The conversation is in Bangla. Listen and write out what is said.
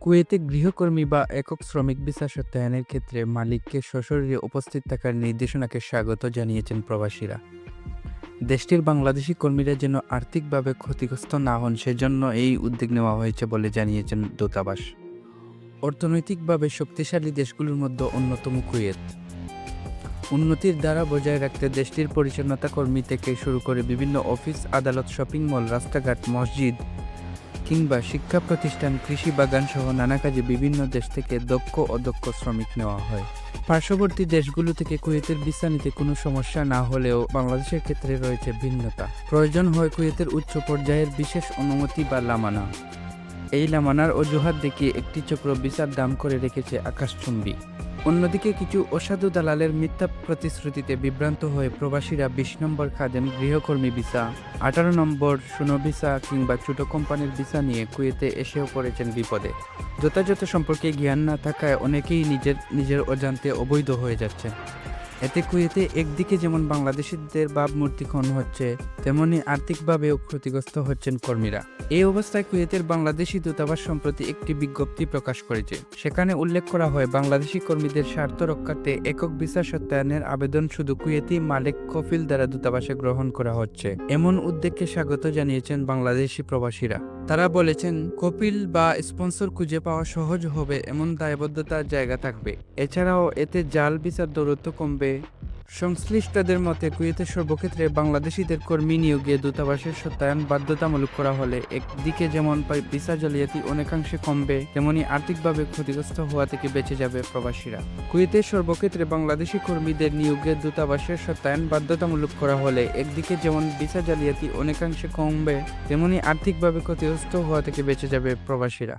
কুয়েতে গৃহকর্মী বা একক শ্রমিক ভিসা সত্যায়নের ক্ষেত্রে মালিককে সশরীরে উপস্থিত থাকার নির্দেশনাকে স্বাগত জানিয়েছেন প্রবাসীরা। দেশটির বাংলাদেশি কর্মীরা যেন আর্থিকভাবে ক্ষতিগ্রস্ত না হন, সেজন্য এই উদ্যোগ নেওয়া হয়েছে বলে জানিয়েছেন দূতাবাস। অর্থনৈতিকভাবে শক্তিশালী দেশগুলোর মধ্যে অন্যতম কুয়েত। উন্নতির দ্বারা বজায় রাখতে দেশটির পরিচ্ছন্নতা কর্মী থেকে শুরু করে বিভিন্ন অফিস, আদালত, শপিং মল, রাস্তাঘাট, মসজিদ কিংবা শিক্ষা প্রতিষ্ঠান, কৃষি বাগান সহ নানা কাজে বিভিন্ন দেশ থেকে দক্ষ অদক্ষ শ্রমিক নেওয়া হয়। পার্শ্ববর্তী দেশগুলো থেকে কুয়েতের ভিসা নিতে কোনো সমস্যা না হলেও বাংলাদেশের ক্ষেত্রে রয়েছে ভিন্নতা। প্রয়োজন হয় কুয়েতের উচ্চ পর্যায়ের বিশেষ অনুমতি বা লামানা। এই লামানার অজুহাত দেখিয়ে একটি চক্র বিচার দাম করে রেখেছে আকাশচুম্বী। অন্যদিকে কিছু অসাধু দালালের মিথ্যা প্রতিশ্রুতিতে বিভ্রান্ত হয়ে প্রবাসীরা বিশ নম্বর খাদেন গৃহকর্মী ভিসা, আঠারো নম্বর শূন্য ভিসা কিংবা ছোট কোম্পানির ভিসা নিয়ে কুয়েতে এসেও পড়েছেন বিপদে। যথাযথ সম্পর্কে জ্ঞান না থাকায় অনেকেই নিজের নিজের অজান্তে অবৈধ হয়ে যাচ্ছেন। এতে কুয়েতে একদিকে যেমন বাংলাদেশিদের ভাবমূর্তি ক্ষণ হচ্ছে, তেমনি আর্থিকভাবেও ক্ষতিগ্রস্ত হচ্ছেন কর্মীরা। এই অবস্থায় কুয়েতের বাংলাদেশি দূতাবাস সম্প্রতি একটি বিজ্ঞপ্তি প্রকাশ করেছে। সেখানে উল্লেখ করা হয়, বাংলাদেশি কর্মীদের স্বার্থ রক্ষার্থে একক ভিসা সত্যায়নের আবেদন শুধু কুয়েতি মালিক কফিল দ্বারা দূতাবাসে গ্রহণ করা হচ্ছে। এমন উদ্যোগকে স্বাগত জানিয়েছেন বাংলাদেশি প্রবাসীরা। তারা বলেছেন কপিল বা স্পন্সর খুঁজে পাওয়া সহজ হবে, এমন দায়বদ্ধতার জায়গা থাকবে। এছাড়াও এতে জাল বিচার দূরত্ব কমবে সংশ্লিষ্টদের মতে কুয়েতের সর্বক্ষেত্রে বাংলাদেশিদের কর্মী নিয়োগে দূতাবাসের সত্যায়ন বাধ্যতামূলক করা হলে একদিকে যেমন ভিসা জালিয়াতি অনেকাংশে কমবে, তেমনি আর্থিকভাবে ক্ষতিগ্রস্ত হওয়া থেকে বেঁচে যাবে প্রবাসীরা। কুয়েতের সর্বক্ষেত্রে বাংলাদেশি কর্মীদের নিয়োগে দূতাবাসের সত্যায়ন বাধ্যতামূলক করা হলে একদিকে যেমন ভিসা জালিয়াতি অনেকাংশে কমবে, তেমনি আর্থিকভাবে ক্ষতিগ্রস্ত হওয়া থেকে বেঁচে যাবে প্রবাসীরা।